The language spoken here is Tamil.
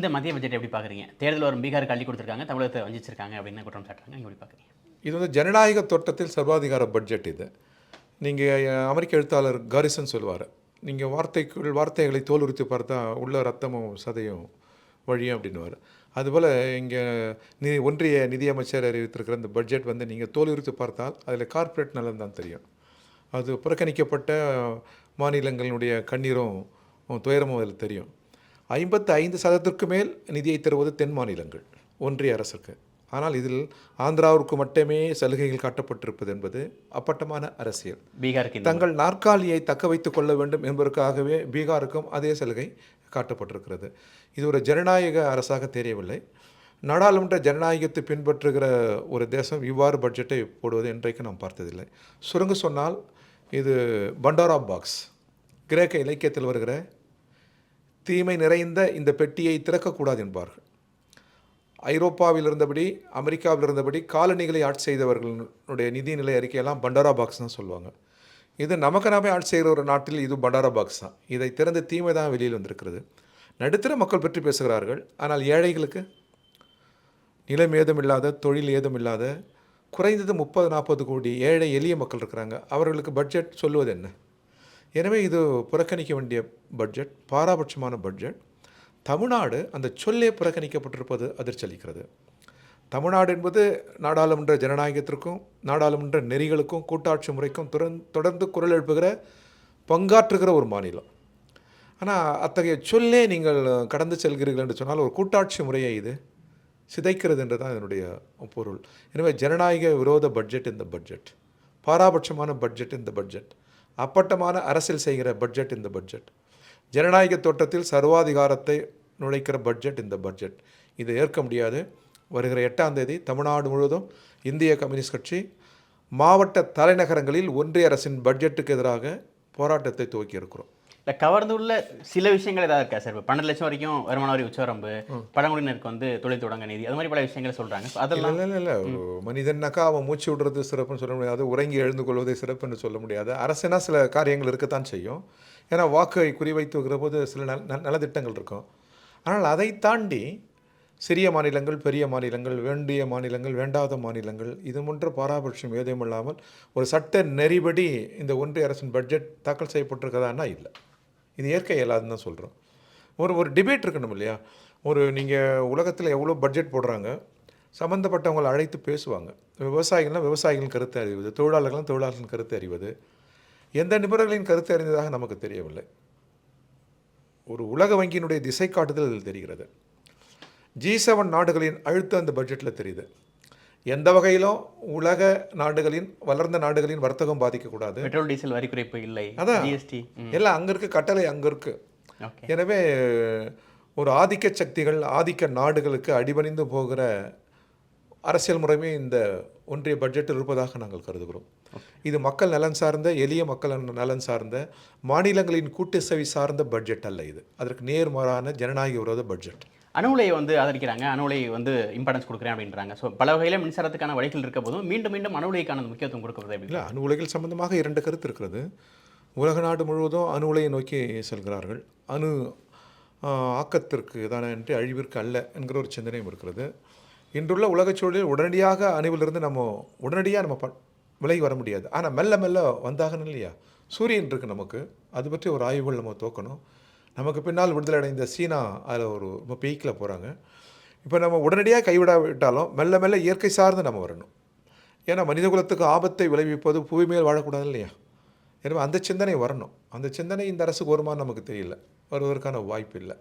இந்த மத்திய பட்ஜெட் எப்படி பார்க்குறீங்க தேர்தல் வரும் பீகாருக்கு அள்ளி கொடுத்துருக்காங்க தமிழகத்தை வஞ்சிச்சிருக்காங்க அப்படின்னு குற்றம் சாட்டுறாங்க. இங்க எப்படி பார்க்குறீங்க இது வந்து ஜனநாயக தோட்டத்தில் சர்வாதிகார பட்ஜெட் இது. நீங்கள் அமெரிக்க எழுத்தாளர் காரிசன் சொல்லுவார் நீங்கள் வார்த்தைக்குள் வார்த்தைகளை தோல் உரித்து பார்த்தா உள்ள ரத்தமும் சதையும் வழியும் அப்படின்னுவார். அதுபோல் இங்கே நி ஒன்றிய நிதியமைச்சர் அறிவித்திருக்கிற இந்த பட்ஜெட் வந்து நீங்கள் தோல் உரித்து பார்த்தால் அதில் கார்ப்பரேட் நலன் தான் தெரியும். அது புறக்கணிக்கப்பட்ட மாநிலங்களினுடைய கண்ணீரும் துயரமும் அதில் தெரியும். ஐம்பத்து ஐந்து சதத்திற்கு மேல் நிதியை தருவது தென் மாநிலங்கள் ஒன்றிய அரசுக்கு. ஆனால் இதில் ஆந்திராவிற்கு மட்டுமே சலுகைகள் காட்டப்பட்டிருப்பது என்பது அப்பட்டமான அரசியல். பீகாருக்கு தங்கள் நாற்காலியை தக்க வைத்துக் கொள்ள வேண்டும் என்பதற்காகவே பீகாருக்கும் அதே சலுகை காட்டப்பட்டிருக்கிறது. இது ஒரு ஜனநாயக அரசாக தெரியவில்லை. நாடாளுமன்ற ஜனநாயகத்தை பின்பற்றுகிற ஒரு தேசம் இவ்வாறு பட்ஜெட்டை போடுவது இன்றைக்கு நாம் பார்த்ததில்லை. சுருங்க சொன்னால் இது பண்டாரா பாக்ஸ் கிரேக்க இலக்கியத்தில் வருகிற தீமை நிறைந்த இந்த பெட்டியை திறக்கக்கூடாது என்பார்கள். ஐரோப்பாவில் இருந்தபடி அமெரிக்காவில் இருந்தபடி காலனிகளை ஆட்சி செய்தவர்களுடைய நிதிநிலை அறிக்கையெல்லாம் பண்டாரா பாக்ஸ் தான் சொல்லுவாங்க. இது நமக்கு நாமே ஆட்சி செய்கிற ஒரு நாட்டில் இது பண்டாரா பாக்ஸ் தான். இதை திறந்த தீமை தான் வெளியில் வந்திருக்கிறது. நடுத்தர மக்கள் பற்றி பேசுகிறார்கள். ஆனால் ஏழைகளுக்கு? நிலம் ஏதும் இல்லாத தொழில் ஏதும் இல்லாத குறைந்தது முப்பது நாற்பது கோடி ஏழை எளிய மக்கள் இருக்கிறாங்க. அவர்களுக்கு பட்ஜெட் சொல்லுவது என்ன? எனவே இது புறக்கணிக்க வேண்டிய பட்ஜெட் பாராபட்சமான பட்ஜெட் தமிழ்நாடு அந்த சொல்லே புறக்கணிக்கப்பட்டிருப்பது அதிர்ச்சளிக்கிறது தமிழ்நாடு என்பது நாடாளுமன்ற ஜனநாயகத்திற்கும் நாடாளுமன்ற நெறிகளுக்கும் கூட்டாட்சி முறைக்கும் தொடர்ந்து குரல் எழுப்புகிற பங்காற்றுகிற ஒரு மாநிலம். ஆனால் அத்தகைய சொல்லே நீங்கள் கடந்து செல்கிறீர்கள் என்று சொன்னால் ஒரு கூட்டாட்சி முறையை இது சிதைக்கிறது என்று தான் இதனுடைய பொருள். எனவே ஜனநாயக விரோத பட்ஜெட் இந்த பட்ஜெட் பாராபட்சமான பட்ஜெட் இந்த பட்ஜெட் அப்பட்டமான அரசியல் செய்கிற பட்ஜெட் இந்த பட்ஜெட் ஜனநாயக தோட்டத்தில் சர்வாதிகாரத்தை நுழைக்கிற பட்ஜெட் இந்த பட்ஜெட் இதை ஏற்க முடியாது. வருகிற எட்டாம் தேதி தமிழ்நாடு முழுவதும் இந்திய கம்யூனிஸ்ட் கட்சி மாவட்ட தலைநகரங்களில் ஒன்றிய அரசின் பட்ஜெட்டுக்கு எதிராக போராட்டத்தை துவக்கி இருக்கிறோம். இல்லை கவர்ந்துள்ள சில விஷயங்கள் ஏதாவது இருக்கா சார்? இப்போ பன்னெண்டு லட்சம் வரைக்கும் வருமான வரி உச்சவரம்பு பழங்குடியினருக்கு வந்து தொழில் தொடங்க நிதி அது மாதிரி பல விஷயங்களை சொல்கிறாங்க அதெல்லாம் இல்லை இல்லை மனிதனாக்கா அவன் மூச்சு விடுறது சிறப்புன்னு சொல்ல முடியாது உறங்கி எழுந்து கொள்வதை சிறப்புன்னு சொல்ல முடியாது. அரசுனா சில காரியங்கள் இருக்கத்தான் செய்யும். ஏன்னா வாக்கை குறிவைத்து வைக்கிற போது சில நல நல- நலத்திட்டங்கள் இருக்கும். ஆனால் அதை தாண்டி சிறிய மாநிலங்கள் பெரிய மாநிலங்கள் வேண்டிய மாநிலங்கள் வேண்டாத மாநிலங்கள் இது போன்ற பாராபட்சம் ஏதும் இல்லாமல் ஒரு சட்ட நெறிபடி இந்த ஒன்றிய அரசின் பட்ஜெட் தாக்கல் செய்யப்பட்டிருக்கதான்னா இல்லை. இது இயற்கை இயலாதுன்னு தான் சொல்கிறோம் ஒரு ஒரு டிபேட் இருக்கணும் இல்லையா? ஒரு நீங்கள் உலகத்தில் எவ்வளோ பட்ஜெட் போடுறாங்க சம்மந்தப்பட்டவங்களை அழைத்து பேசுவாங்க. விவசாயிகள்லாம் விவசாயிகளின் கருத்து அறிவது தொழிலாளர்களும் தொழிலாளர்களின் கருத்து அறிவது. எந்த நிபுணர்களின் கருத்து அறிந்ததாக நமக்கு தெரியவில்லை. ஒரு உலக வங்கியினுடைய திசை காட்டுதல் இதில் தெரிகிறது. ஜி செவன் நாடுகளின் அழுத்தம் அந்த பட்ஜெட்டில் தெரியுது. எந்த வகையிலும் உலக நாடுகளின் வளர்ந்த நாடுகளின் வர்த்தகம் பாதிக்கக்கூடாது. பெட்ரோல் டீசல் வரி குறைப்பு இல்லை. அதான். ஜிஎஸ்டி. எல்லாம் அங்கே இருக்கு கட்டளை அங்கே இருக்குது எனவே ஒரு ஆதிக்க சக்திகள் ஆதிக்க நாடுகளுக்கு அடிபணிந்து போகிற அரசியல் முறைமை இந்த ஒன்றிய பட்ஜெட்டில் இருப்பதாக நாங்கள் கருதுகிறோம். இது மக்கள் நலன் சார்ந்த எளிய மக்கள் நலன் சார்ந்த மாநிலங்களின் கூட்டு சேவை சார்ந்த பட்ஜெட் அல்ல இது. அதற்கு நேர்மாறான ஜனநாயக விரோத பட்ஜெட். அணு உலையை வந்து ஆதரிக்கிறாங்க அணு உலை வந்து இம்பார்ட்டன்ஸ் கொடுக்குறேன் அப்படின்றாங்க. ஸோ பல வகையில் மின்சாரத்துக்கான வழிகள் இருக்க போதும் மீண்டும் மீண்டும் அணு உலைக்கான முக்கியத்துவம் கொடுக்கறது இல்லை அணு உலைகள் சம்பந்தமாக இரண்டு கருத்து இருக்கிறது. உலக நாடு முழுவதும் அணு உலையை நோக்கி செல்கிறார்கள். அணு ஆக்கத்திற்கு தானே அழிவிற்கு அல்ல என்கிற ஒரு சிந்தனையும் இருக்கிறது. இன்றுள்ள உலகச் சூழலில் உடனடியாக அணுவிலிருந்து நம்ம உடனடியாக நம்ம ப விலகி வர முடியாது. ஆனால் மெல்ல மெல்ல வந்தாகணும் இல்லையா? சூரியன் இருக்குது நமக்கு. அது பற்றி ஒரு ஆய்வுகள் நம்ம தோக்கணும். நமக்கு பின்னால் விடுதலை அடைந்த சீனா அதில் ஒரு ரொம்ப பீக்கில் போகிறாங்க இப்போ நம்ம உடனடியாக கைவிடாவிட்டாலும் மெல்ல மெல்ல இயற்கை சார்ந்து நம்ம வரணும். ஏன்னா மனிதகுலத்துக்கு ஆபத்தை விளைவிப்பது புவி மேல் வாழக்கூடாது இல்லையா? எனவே அந்த சிந்தனை வரணும். அந்த சிந்தனை இந்த அரசுக்கு வருமானு நமக்கு தெரியல. வருவதற்கான வாய்ப்பு இல்லை.